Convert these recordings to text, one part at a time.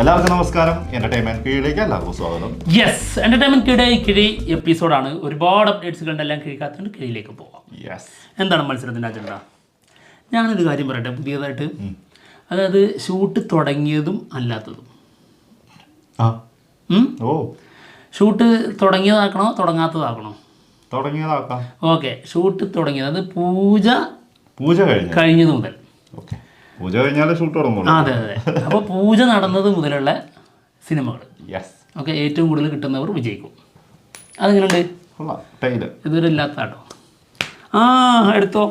എല്ലാവർക്കും നമസ്കാരം. എന്റർടൈൻമെന്റ് കീഴിലേക്ക് എല്ലാവർക്കും സ്വാഗതം. യെസ് എന്റർടൈൻമെന്റ് കിഴി കിഴി എപ്പിസോഡാണ് ഒരുപാട് അപ്ഡേറ്റ്സുകളുണ്ടെല്ലാം കിഴിക്കാത്തതുകൊണ്ട് കിഴിയിലേക്ക് പോവാം. യെസ് എന്താണ് മത്സരത്തിന്റെ അജണ്ട ഞാനൊരു കാര്യം പറയട്ടെ പുതിയതായിട്ട്. അതായത് ഷൂട്ട് തുടങ്ങിയതും അല്ലാത്തതും. ഓ. ഷൂട്ട് തുടങ്ങിയതാക്കണോ തുടങ്ങാത്തതാക്കണോ? തുടങ്ങിയതാക്കാം. ഓക്കെ ഷൂട്ട് തുടങ്ങിയത് അത് പൂജ പൂജ കഴിഞ്ഞു. കഴിഞ്ഞത് മുതൽ. പൂജ കഴിഞ്ഞാൽ ഷൂട്ട് തുടങ്ങും അതെ അതെ. അപ്പോൾ പൂജ നടന്നത് മുതലുള്ള സിനിമകൾ. യെസ് ഓക്കെ ഏറ്റവും കൂടുതൽ കിട്ടുന്നവർ വിജയിക്കും. അതെങ്ങനെയുണ്ട്? ഇതൊരു ഇല്ലാത്ത കേട്ടോ ആ എടുത്തോ.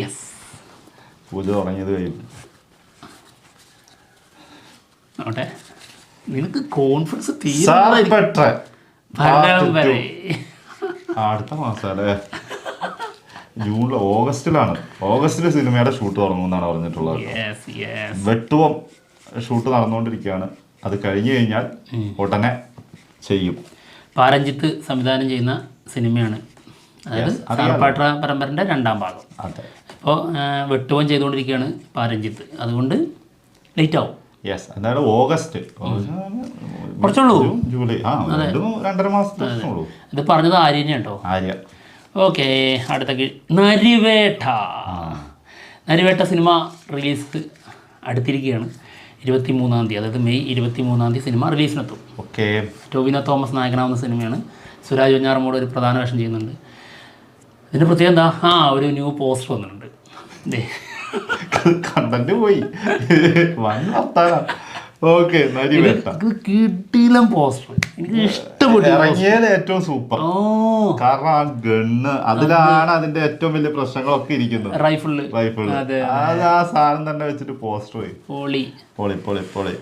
യെസ് പൂജ തുടങ്ങിയത് കഴിഞ്ഞു. ആവട്ടെ നിനക്ക് കോൺഫിഡൻസ് തീരെ അടുത്ത മാസം അല്ലേ ജൂണിൽ ഓഗസ്റ്റിലാണ്. ഓഗസ്റ്റിൽ സിനിമയുടെ ഷൂട്ട് തുടങ്ങുമെന്നാണ് പറഞ്ഞിട്ടുള്ളത്. യെസ് യെസ് വെട്ടുവം ഷൂട്ട് നടന്നുകൊണ്ടിരിക്കുകയാണ്. അത് കഴിഞ്ഞു കഴിഞ്ഞാൽ ഉടനെ ചെയ്യും. പാരഞ്ജിത്ത് സംവിധാനം ചെയ്യുന്ന സിനിമയാണ്. അതായത് അറിയാലോ. പരമ്പരന്റെ രണ്ടാം ഭാഗം. അതെ. ഇപ്പോൾ വെട്ടുവം ചെയ്തുകൊണ്ടിരിക്കുകയാണ് പാരഞ്ജിത്ത്. അതുകൊണ്ട് ലേറ്റ് ആവും. യെസ് എന്തായാലും ഓഗസ്റ്റ്. കുറച്ചുള്ളൂ. ജൂലൈ. ആ രണ്ട് രണ്ടര മാസത്തെ ഇത് പറഞ്ഞത് ആര്യനെ കേട്ടോ. ആര്യ. ഓക്കെ അടുത്ത കീഴ് നരിവേട്ട. നരിവേട്ട സിനിമ റിലീസ് അടുത്തിരിക്കുകയാണ്. ഇരുപത്തി മൂന്നാം തീയതി അതായത് മെയ് ഇരുപത്തി മൂന്നാം തീയതി സിനിമ റിലീസിനെത്തും. ഓക്കെ. ടോവിന തോമസ് നായകനാവുന്ന സിനിമയാണ്. സുരാജ് വെഞ്ഞാറമ്മൂട് ഒരു പ്രധാന വേഷം ചെയ്യുന്നുണ്ട്. ഇതിന്റെ പ്രത്യേകം എന്താ? ആ ഒരു ന്യൂ പോസ്റ്റർ വന്നിട്ടുണ്ട്. കണ്ടന്റ് പോയി. വൻ വർത്താനം. ഓക്കെ പോസ്റ്റർ എനിക്ക് ഇഷ്ടപ്പെട്ടു ഇറങ്ങിയത് ഏറ്റവും സൂപ്പർ കാരണം ആ ഗണ്ണ് അതിലാണ് അതിന്റെ ഏറ്റവും വലിയ പ്രശ്നങ്ങളൊക്കെ ഇരിക്കുന്നത്. റൈഫിൾ റൈഫിൾ അതെ. ആ സാധനം തന്നെ വെച്ചിട്ട് പോസ്റ്റർ പോയി. പോളി പോളി പോളി പൊളി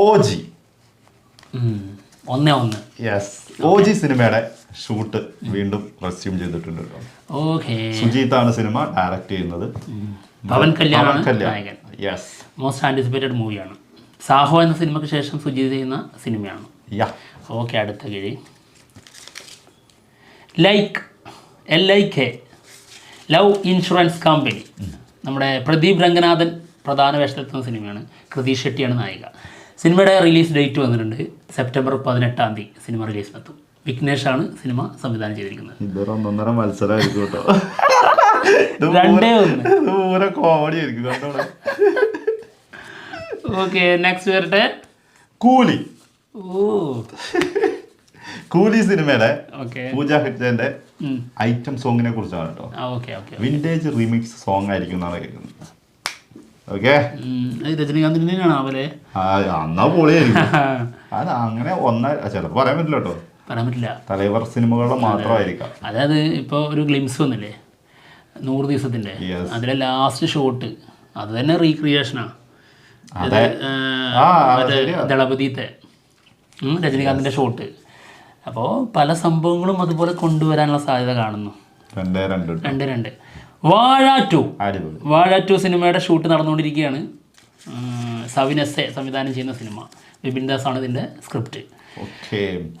ഓജി. ഒന്നേ ഒന്ന്. യെസ് ഓജി സിനിമയുടെ ഷൂട്ട് വീണ്ടും റെസ്യൂം ചെയ്തിട്ടുണ്ട് കേട്ടോ. സുജീത്താണ് സിനിമ ഡയറക്റ്റ് ചെയ്യുന്നത്. പവൻ കല്യാൺ പവൻ കല്യാൺ മോസ്റ്റ് ആന്റിസിപ്പേറ്റഡ് മൂവിയാണ് സാഹോ എന്ന സിനിമയ്ക്ക് ശേഷം സുജിത് ചെയ്യുന്ന സിനിമയാണ് ഓക്കെ അടുത്ത കിഴി. Like L I K love insurance company നമ്മുടെ പ്രദീപ് രംഗനാഥൻ പ്രധാന വേഷത്തിലെത്തുന്ന സിനിമയാണ് കൃതി ഷെട്ടിയാണ് നായിക. സിനിമയുടെ റിലീസ് ഡേറ്റ് വന്നിട്ടുണ്ട്. സെപ്റ്റംബർ പതിനെട്ടാം തീയതി സിനിമ റിലീസിനെത്തും വിഘ്നേഷാണ് സിനിമ സംവിധാനം ചെയ്തിരിക്കുന്നത്. കോമഡി ആയിരിക്കും കണ്ടോളെ. ഓക്കെ നെക്സ്റ്റ് വരട്ടെ. കൂലി. ഓ കൂലി സിനിമയുടെ പൂജ ഹെഗ്ഡേന്റെ ഐറ്റം സോങ്ങിനെ കുറിച്ചാണ് കേട്ടോ. വിന്റേജ് റീമിക്സ് സോങ് ആയിരിക്കും എന്നാണ് കേൾക്കുന്നത്. ഓക്കെ അന്നാ പൊളിയായിരിക്കും. അത് അങ്ങനെ ഒന്ന ചിലപ്പോൾ പറയാൻ പറ്റില്ല കേട്ടോ. പറയാൻ പറ്റില്ല. തലൈവർ സിനിമകളുടെ മാത്രമായിരിക്കാം. അതായത് ഇപ്പോൾ ഒരു ഗ്ലിംസ് വന്നില്ലേ? നൂറ് ദിവസത്തിന്റെ അതിലെ ലാസ്റ്റ് ഷോട്ട് അത് തന്നെ റീക്രിയേഷനാണ്. ദളപതിത്തെ രജനീകാന്തിന്റെ രജനീകാന്തിന്റെ ഷോട്ട് അപ്പോൾ പല സംഭവങ്ങളും അതുപോലെ കൊണ്ടുവരാനുള്ള സാധ്യത കാണുന്നു. രണ്ടേ രണ്ട്. വാഴ ടു വാഴ ടു സിനിമയുടെ ഷൂട്ട് നടന്നുകൊണ്ടിരിക്കുകയാണ്. എ സംവിധാനം ചെയ്യുന്ന സിനിമ. വിപിൻ ദാസ് ആണ് ഇതിന്റെ സ്ക്രിപ്റ്റ്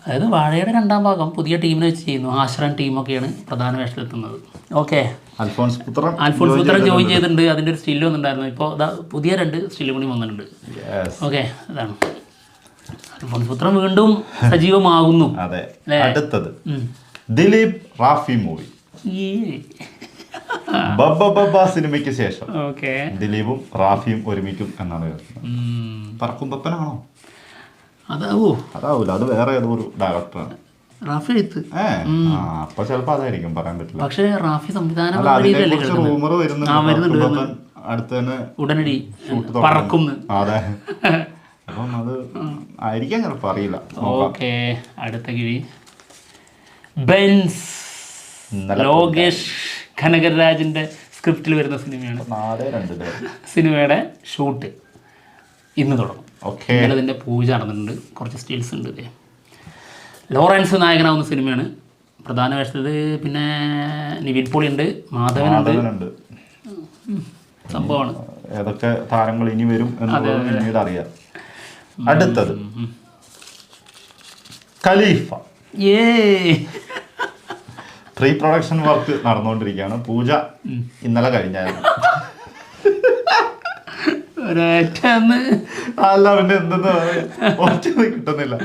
അതായത് വാഴയുടെ രണ്ടാം ഭാഗം പുതിയ ടീമിനെ വെച്ച് ചെയ്യുന്നു. ആശ്രം ടീമൊക്കെയാണ് പ്രധാന വേഷത്തിലെത്തുന്നത്. ഓക്കെ. അൽഫോൺസ് പുത്രൻ അൽഫോൺസ് പുത്രൻ ജോയിൻ ചെയ്തിട്ടുണ്ട്. അതിന്റെ ഒരു സ്റ്റില്ല് വന്നിട്ടുണ്ടായിരുന്നു. ഇപ്പോൾ പുതിയ രണ്ട് സ്റ്റില്ല് കൂടി വന്നിട്ടുണ്ട്. ഓക്കെ അതാണ്. അൽഫോൺസ് പുത്രൻ വീണ്ടും സജീവമാകുന്നു അതെ അടുത്തത്. ദിലീപ് റാഫി മൂവി. ബബ്ബ ബബ്ബ സിനിമയ്ക്ക് ശേഷം ദിലീപും റാഫിയും ഒരുമിക്കും എന്നാണ് പറക്കും പറക്കുമ്പപ്പനാണോ അതാവോ. അതാവൂല. അത് വേറെ ഏതോ ഒരു ഡയറക്ടറാണ് റാഫി എഴുത്ത്. അപ്പൊ ചിലപ്പോ അതായിരിക്കും പറയാൻ പറ്റില്ല. പക്ഷേ റാഫി സംവിധാനം? റൂമർ വരുന്നുണ്ട് അടുത്ത് തന്നെ ഉടനടി പറക്കും അതെ. അപ്പം അത് ആയിരിക്കാം ചിലപ്പോ അറിയില്ല. ഓക്കെ അടുത്ത കിഴി. ബെൻസ്. ലോകേഷ് കനകരാജിന്റെ സ്ക്രിപ്റ്റിൽ വരുന്ന സിനിമയാണ്. സിനിമയുടെ ഷൂട്ട് ഇന്ന് തുടങ്ങും. ഓക്കെ ഇന്നലെ ഇതിന്റെ പൂജ നടന്നിട്ടുണ്ട്. കുറച്ച് സ്റ്റിൽസ് ഉണ്ട് ഇതേ ലോറൻസ് നായകനാവുന്ന സിനിമയാണ്. പ്രധാന വേഷത്തിൽ പിന്നെ നിവിൻ പോളി ഉണ്ട് മാധവനുണ്ട്. സംഭവമാണ്. ഏതൊക്കെ താരങ്ങൾ ഇനി വരും എന്നുള്ളത് പിന്നീട് അറിയാം. അടുത്തത്. ഖലീഫ. ഏ പ്രീ പ്രൊഡക്ഷൻ വർക്ക് നടന്നുകൊണ്ടിരിക്കുകയാണ് പൂജ ഇന്നലെ കഴിഞ്ഞായിരുന്നു. ഒരേറ്റന്ന് അല്ല പിന്നെ എന്തെന്ന് പറയാ? ഒറ്റ കിട്ടുന്നില്ല.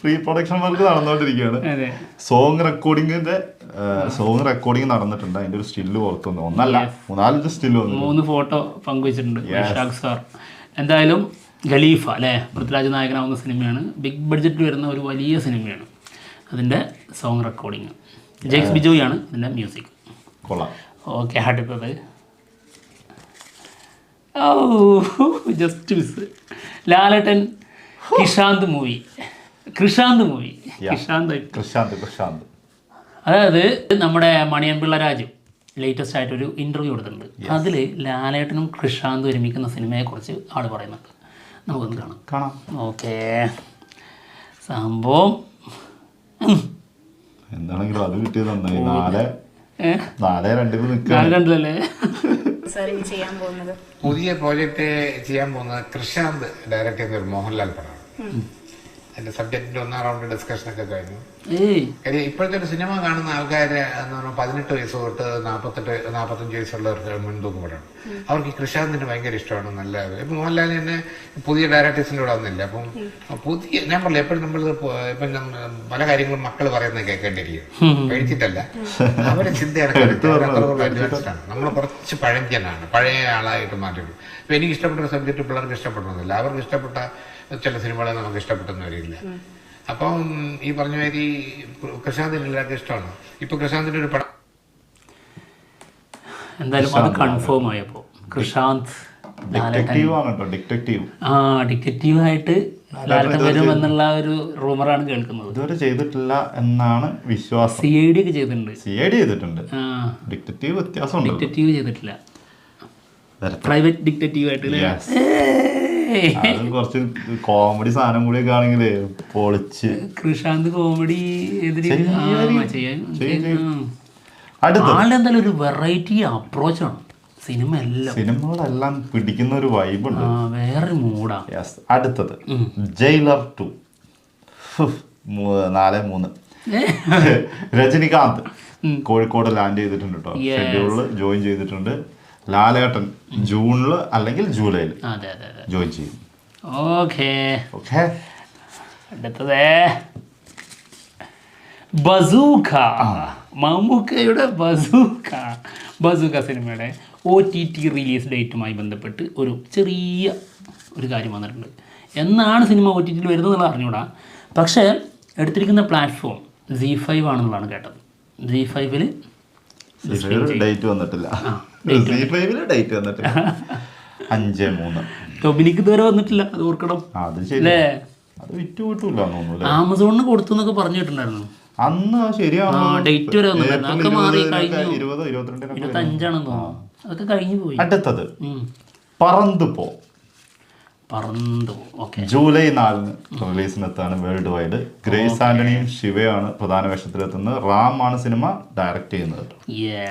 പ്രീ പ്രൊഡക്ഷൻ വർക്ക് നടന്നുകൊണ്ടിരിക്കുകയാണ്. സോങ് റെക്കോർഡിങ്ങിന്റെ സോങ് റെക്കോർഡിംഗ് നടന്നിട്ടുണ്ട്. അതിന്റെ ഒരു സ്റ്റില്ല് പുറത്തു വന്നു ഒന്നല്ല മൂന്നാലഞ്ച് സ്റ്റില്ല് വന്നു മൂന്ന് ഫോട്ടോ പങ്കുവച്ചിട്ടുണ്ട്. വൈശാഖ് സാർ എന്തായാലും ഖലീഫ അല്ലേ? പൃഥ്വിരാജ് നായകനാവുന്ന സിനിമയാണ്. ബിഗ് ബഡ്ജറ്റിൽ വരുന്ന ഒരു വലിയ സിനിമയാണ് അതിന്റെ സോങ് റെക്കോർഡിങ് ജെക്സ് ബിജോയാണ് അതിന്റെ മ്യൂസിക് കൊള്ളാം. ഓക്കെ അടുത്തത് ഓ just miss Lalettan Kishanth movie. Krishand movie. Kishanth അതായത് നമ്മുടെ മണിയൻ പിള്ള രാജു ലേറ്റസ്റ്റ് ആയിട്ട് ഒരു ഇന്റർവ്യൂ കൊടുത്തിട്ടുണ്ട് അതിൽ ലാലേട്ടനും കൃഷാന്ത് ഒരുമിക്കുന്ന സിനിമയെക്കുറിച്ച് ആൾ പറയുന്നുണ്ട്. നമുക്കൊന്ന് കാണാം. കാണാം. ഓക്കെ സംഭവം. എന്താണെങ്കിലും അത് കിട്ടിയത് നന്നായി. നാല് രണ്ടിൽ നിൽക്കുക ഞാൻ കണ്ടില്ലല്ലേ സാർ ഇനി ചെയ്യാൻ പോകുന്നത്? പുതിയ പ്രോജക്റ്റ് ചെയ്യാൻ പോകുന്നത് കൃഷാന്ത് ഡയറക്ടർ മോഹൻലാൽ പടമാണ്. അതിന്റെ സബ്ജക്റ്റിന്റെ ഒന്നാം റൗണ്ട് ഡിസ്കഷൻ ഒക്കെ കഴിഞ്ഞു. കാര്യം ഇപ്പോഴത്തെ ഒരു സിനിമ കാണുന്ന ആൾക്കാര് എന്ന് പറഞ്ഞാൽ പതിനെട്ട് വയസ്സ് തൊട്ട് നാൽപ്പത്തെട്ട് നാൽപ്പത്തഞ്ച് വയസ്സുള്ളവർക്ക് മുൻതൂക്കപ്പെടണം അവർക്ക് ഈ കൃഷാന്തിന് ഭയങ്കര ഇഷ്ടമാണ് നല്ല ഇപ്പൊ മോഹൻലാൽ തന്നെ പുതിയ ഡയറക്ടേഴ്സിന്റെ കൂടെ വന്നില്ല. അപ്പം പുതിയ ഞാൻ പറഞ്ഞില്ല എപ്പോഴും നമ്മൾ ഇപ്പം പല കാര്യങ്ങളും മക്കൾ പറയുന്നത് കേൾക്കേണ്ടിയിരിക്കും. കഴിച്ചിട്ടല്ല അവരെ ചിന്തയാണ് നമ്മൾ കുറച്ച് പഴഞ്ചനാണ് പഴയ ആളായിട്ട് മാറ്റി അപ്പൊ എനിക്ക് ഇഷ്ടപ്പെട്ട സബ്ജക്ട് പിള്ളേർക്ക് ഇഷ്ടപ്പെടണമെന്നില്ല അവർക്ക് ഇഷ്ടപ്പെട്ട ചില സിനിമകളെ നമുക്ക് ഇഷ്ടപ്പെട്ടെന്ന് വരില്ല. അപ്പം ഈ പറഞ്ഞ മാതിരി പ്രശാന്തിന് എല്ലാവർക്കും ഇഷ്ടമാണ്. ഇപ്പൊ പ്രശാന്തിന്റെ ഒരു പടം എന്തായാലും അത് കൺഫേം ആയപ്പോ. കൃഷാന്ത് ലാലേട്ടൻ. ഡിറ്റക്റ്റീവ് ആയിട്ട് കേട്ടോ ഡിറ്റക്റ്റീവ്. ആ ഡിറ്റക്റ്റീവായിട്ട് ലാലേട്ടൻ വരും എന്നുള്ള ഒരു റൂമറാണ് കേൾക്കുന്നത്. ഇതുവരെ ചെയ്തിട്ടില്ല എന്നാണ് വിശ്വാസം. സി ഐ ഡി ഒക്കെ ചെയ്തിട്ടുണ്ട്. സി ഐ ഡി ചെയ്തിട്ടുണ്ട്. ആ. ഡിറ്റക്റ്റീവ് വ്യത്യാസമുണ്ട്. ഡിറ്റക്റ്റീവ് ചെയ്തിട്ടില്ല. പ്രൈവറ്റ് ഡിറ്റക്റ്റീവ് ആയിട്ട് കുറച്ച് കോമഡി സാധനം കൂടി ആണെങ്കിലേ പൊളിച്ച്. കൃഷാന്ത് കോമഡി എന്തായാലും ഒരു വെറൈറ്റി അപ്രോച്ചാണ് സിനിമ എല്ലാം. സിനിമകളെല്ലാം പിടിക്കുന്ന ഒരു വൈബുണ്ട് ആ, വേറൊരു മൂടാ അടുത്തത്. ജയിലർ ടു നാല് മൂന്ന്. രജനികാന്ത് കോഴിക്കോട് ലാൻഡ് ചെയ്തിട്ടുണ്ട് കേട്ടോ. ഷെഡ്യൂളിൽ ജോയിൻ ചെയ്തിട്ടുണ്ട്. ലാലേട്ടൻ ജൂണിൽ അല്ലെങ്കിൽ ജൂലൈയിൽ ജോയിൻ ചെയ്യും. ഓക്കേ. ഓക്കെ. അടുത്തത് ബസൂക്ക. മമ്മൂക്കയുടെ ബസൂക്ക. ബസൂക്ക സിനിമയുടെ ഒ ടി ടി റിലീസ് ഡേറ്റുമായി ബന്ധപ്പെട്ട് ഒരു ചെറിയ ഒരു കാര്യം വന്നിട്ടുണ്ട്. എന്നാണ് സിനിമ ഒ ടി ടിയിൽ വരുന്നത് എന്നുള്ളത് അറിഞ്ഞൂടാ. പക്ഷേ എടുത്തിരിക്കുന്ന പ്ലാറ്റ്ഫോം ജി ഫൈവ് ആണെന്നുള്ളതാണ് കേട്ടത്. ജി ഫൈവിൽ ഡേറ്റ് വന്നിട്ടില്ല. ഫൈവിൽ ഡേറ്റ് വന്നിട്ട് അഞ്ച് മൂന്ന്. ടോബിനിക്ക് ഇതുവരെ വന്നിട്ടില്ല. അത് ഓർക്കണം. അത് ശരി. അല്ലേ? അത് വിറ്റ് കിട്ടൂല തോന്നുന്നു ആമസോണിന് കൊടുത്തു എന്നൊക്കെ പറഞ്ഞു കേട്ടിട്ടുണ്ടായിരുന്നു അന്ന് ശരിയാണ് ഡേറ്റ് വരെ വന്നിട്ടുണ്ടായിരുന്നു. മാറി കഴിഞ്ഞു. ഇരുപത് തോന്നുന്നു. അതൊക്കെ കഴിഞ്ഞു പോയി. അടുത്തത്. ഉം. പറന്നു പോ പറന്നു ഓക്കെ ജൂലൈ നാലിന് റിലീസിനെത്താണ് വേൾഡ് വൈഡ്. ഗ്രേസ് ആന്റണിയും ശിവയാണ് പ്രധാന വേഷത്തിലെത്തുന്നത്. റാം ആണ് സിനിമ ഡയറക്റ്റ് ചെയ്യുന്നത്. അപ്പൊ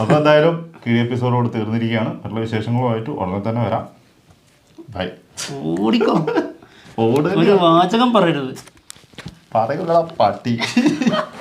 അപ്പോൾ എന്തായാലും കിഴി എപ്പിസോഡോട് തീർന്നിരിക്കുകയാണ്. മറ്റുള്ള വിശേഷങ്ങളുമായിട്ട് ഉടനെ തന്നെ വരാം. ബൈ ഓടിക്കോ. ഓട് ഒരു വാചകം പറയരുത്. പറയുള്ള പട്ടി.